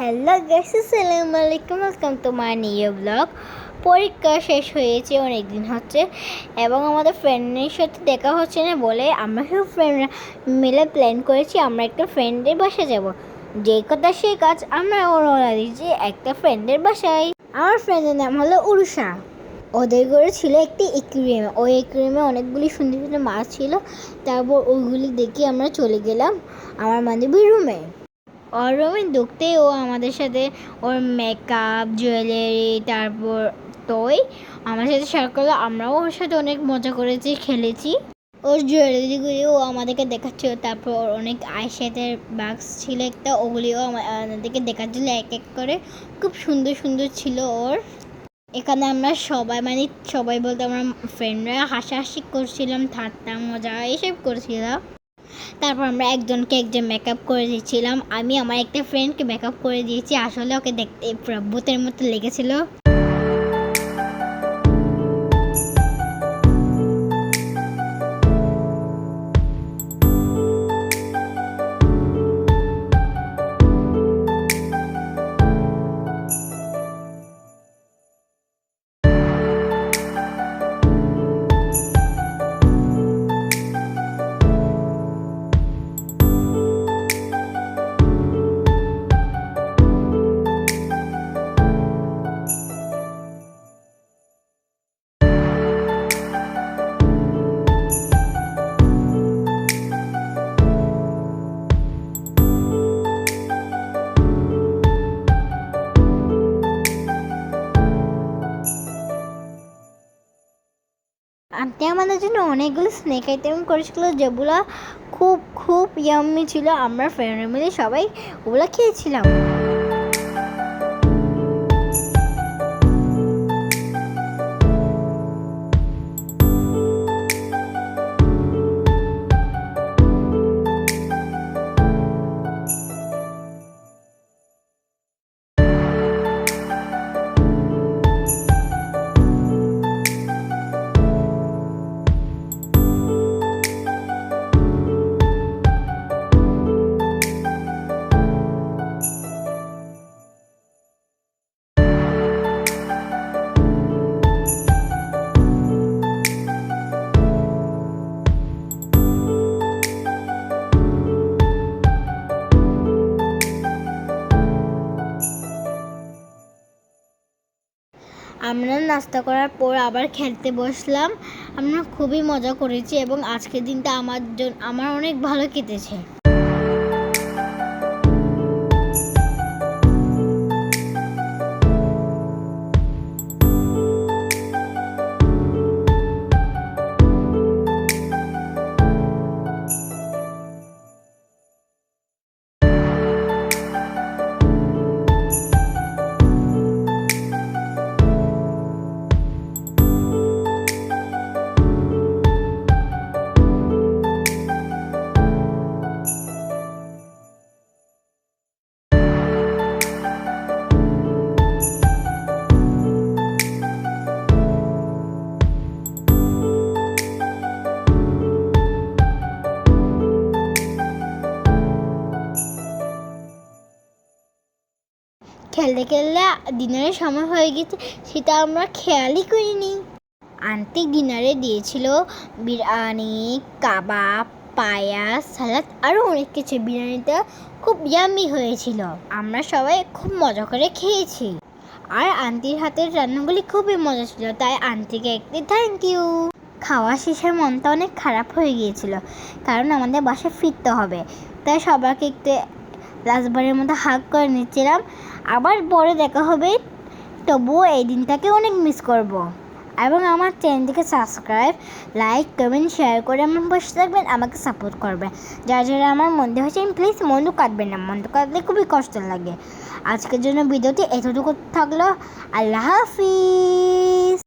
Hello guys আসসালামু আলাইকুম welcome to my new blog পরীক্ষা শেষ হয়েছে অনেক দিন হচ্ছে। এবং আমাদের ফ্রেন্ডের সাথে দেখা হচ্ছে না বলে আমরা সব ফ্রেন্ডরা মিলে প্ল্যান করেছি, আমরা একটা ফ্রেন্ডের বাসায় যাব। যে কথা সেই কাজ, আমরা রওনা দিয়েছি একটা ফ্রেন্ডের বাসায়। আমার ফ্রেন্ডের নাম হলো উরুষা। ওদের ঘরে ছিল একটি একুরিয়াম ওই একুরিয়ামে অনেকগুলি সুন্দর সুন্দর মাছ ছিল। তারপর ওইগুলি দেখে আমরা চলে গেলাম আমার বান্ধবীর রুমে ওর রুমে ঢুকতেই ও আমাদের সাথে ওর মেকআপ জুয়েলারি তারপর টয় আমার সাথে শেয়ার করল। আমরাও ওর সাথে অনেক মজা করেছি, খেলেছি। ওর জুয়েলারিগুলি ও আমাদেরকে দেখাচ্ছিল। তারপর ওর অনেক আইশ্যাডের বাক্স ছিল একটা, ওগুলিও আমা- আমাদেরকে দেখাচ্ছিল এক এক করে। খুব সুন্দর সুন্দর ছিল ওর। এখানে আমরা সবাই মানে সবাই বলতে আমরা ফ্রেন্ডরা হাসাহাসি করছিলাম ঠাট্টা মজা এসব করছিলাম। তারপর আমরা একজনকে একজন মেকআপ করে দিয়েছিলাম। আমি আমার একটা ফ্রেন্ডকে মেকআপ করে দিয়েছি। আসলে ওকে দেখতে ভূতের মতো লেগেছিল। আন্টি আমাদের জন্য অনেকগুলো স্নেক আইটেম করেছিল, যেগুলো খুব খুব ইয়াম্মি ছিল। আমরা ফ্রেন্ড মিলে সবাই ওগুলো খেয়েছিলাম। আমরা নাস্তা করার পর আবার খেলতে বসলাম। আমরা খুবই মজা করেছি এবং আজকের দিনটা আমার জন্য আমার অনেক ভালো কেটেছে। খেলতে খেলতে ডিনারের সময় হয়ে গেছে, সেটা আমরা খেয়ালই করিনি। আন্টি ডিনারে দিয়েছিল বিরিয়ানি, কাবাব, পায়াস, সালাদ, আরও অনেক কিছু। বিরিয়ানিটা খুব ইয়ামি হয়েছিল। আমরা সবাই খুব মজা করে খেয়েছি। আর আন্টির হাতের রান্নাগুলি খুবই মজা ছিল, তাই আন্টিকে একটি থ্যাংক ইউ খাওয়া শেষের মনটা অনেক খারাপ হয়ে গিয়েছিল, কারণ আমাদের বাসায় ফিরতে হবে। তাই সবাইকে একটু লাস্টবারের মতো হাগ করে নিচ্ছিলাম। আবার পরে দেখা হবে। তবুও এই দিনটাকে অনেক মিস করব। এবং আমার চ্যানেলটিকে সাবস্ক্রাইব লাইক কমেন্ট শেয়ার করে আমার বসে থাকবেন, আমাকে সাপোর্ট করবেন যারা যারা আমার মন্দে হয়েছে প্লিজ মন্দ কাটবেন না। মন্দ কাটলে খুবই কষ্ট লাগে। আজকের জন্য ভিডিওটি এতটুকু থাকল। আল্লাহ হাফিজ।